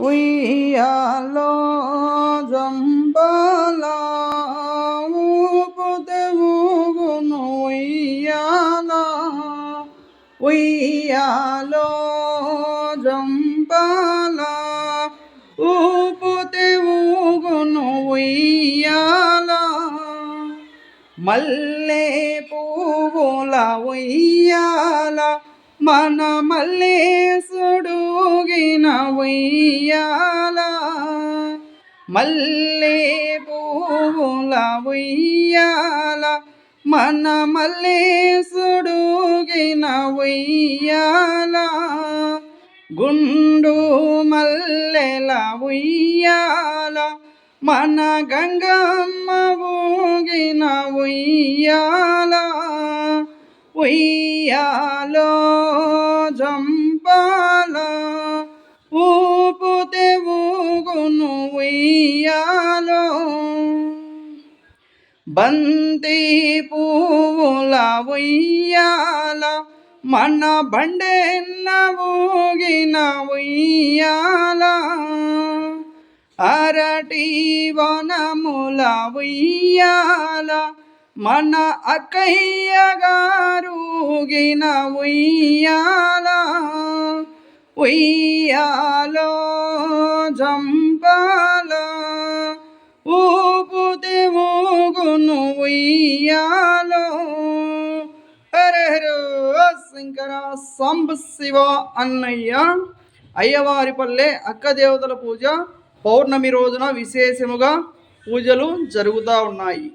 ఉయ్యాలో జంబాల ఊపుతే ఊగును ఉయ్యాల. ఉయ్యాలో జంబాల ఊపుతే ఊగును ఉయ్యాల. మల్లె పువ్వుల ఉయ్యాల మన మల్లేశుడుగిన ఉయ్యాల మల్లె పువ్వుల ఉయ్యాల మన మల్లేశుడుగిన ఉయ్యాల గుండు మల్లెల ఉయ్యాల మన గంగమ్మ ఊగిన ఉయ్యాల ఉయ్యాలో జమ్మ ఉయ్యాలో బంతి పువ్వుల ఉయ్యాల మన బండెన్న ఊగిన ఉయ్యాల అరటి వనముల ఉయ్యాల మన అక్కయ్య గారుగిన ఉయ్యాల ఉయ్యాలో జంపా శంకర సాంబ శివ అన్నయ్య అయ్యవారిపల్లె అక్క దేవతల పూజ పౌర్ణమి రోజున విశేషముగా పూజలు జరుగుతూ ఉన్నాయి.